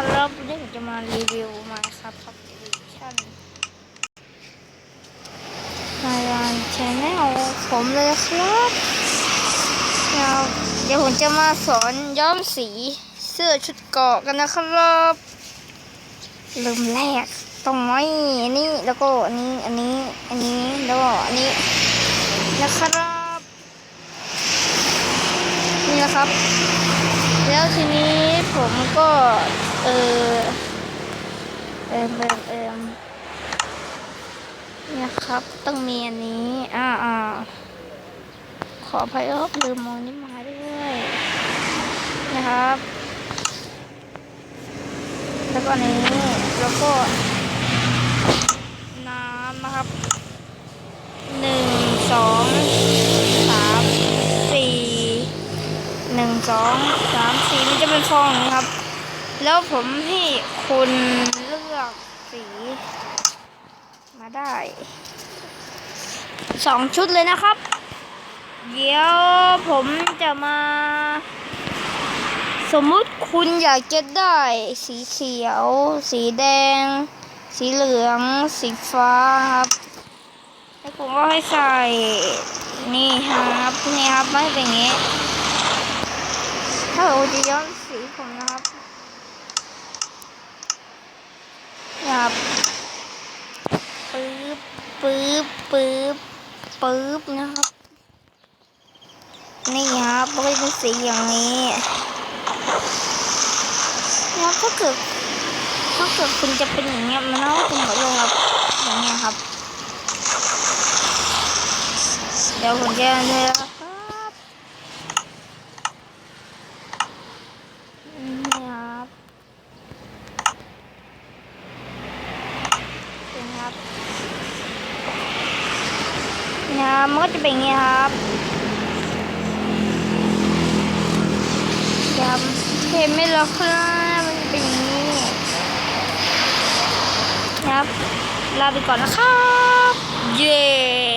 นะครับวันนี้ผมจะมารีวิวมาครับพับชั่นมายานชนแนลผมเลยครับเดี๋ยวเดี๋ยวผมจะมาสอนย้อมสีเสื้อชุดเกราะกันนะครับเริ่มแรกต้องไว้อันนี้แล้วก็อันนี้อันนี้อันนี้แล้วก็อันนี้นะครับ นี่นะครับ แล้วทีนี้ผมก็ เออเอมเอมเอมเนี่ยครับ ต้องมีอันนี้ อ่าอ่าขออภัยครับลืมมองนี่มาด้วย นะครับ แล้วก็นี้ แล้วก็ น้ำนะครับหนึ่งสองสามสี่หนึ่งสองสามสี่นี่จะเป็นฟองนี้ครับ แล้วผมให้คุณเลือกสีมาได้สองชุดเลยนะครับ เดี๋ยวผมจะมา สมมุติคุณอยากจะได้ สีเขียว สีแดง สีเหลือง สีฟ้าครับแล้วผมก็ให้ใส่ นี่ครับนี่ครับไม่เป็นอย่างนี้ ถ้าเราจะย้อมสีผมนะครับนี่ครับปึ๊บ ปึ๊บปึ๊บปึ๊บนะครับ นี่ครับก็จะเป็นสีอย่างนี้แล้วถ้าเกิดถ้าเกิดคุณจะเป็นอย่างเงี้ยมันก็จะหมดเลงครับอย่างเงี้ยครับ เดี๋ยวผมจะเนี่ยครับนี่ครับเป็นครับ นะครับมันก็จะเป็นอย่างนี้ครับจำเห็นไหมล่ะครับมันเป็นอย่างนี้นะครับลาไปก่อนนะครับ เย้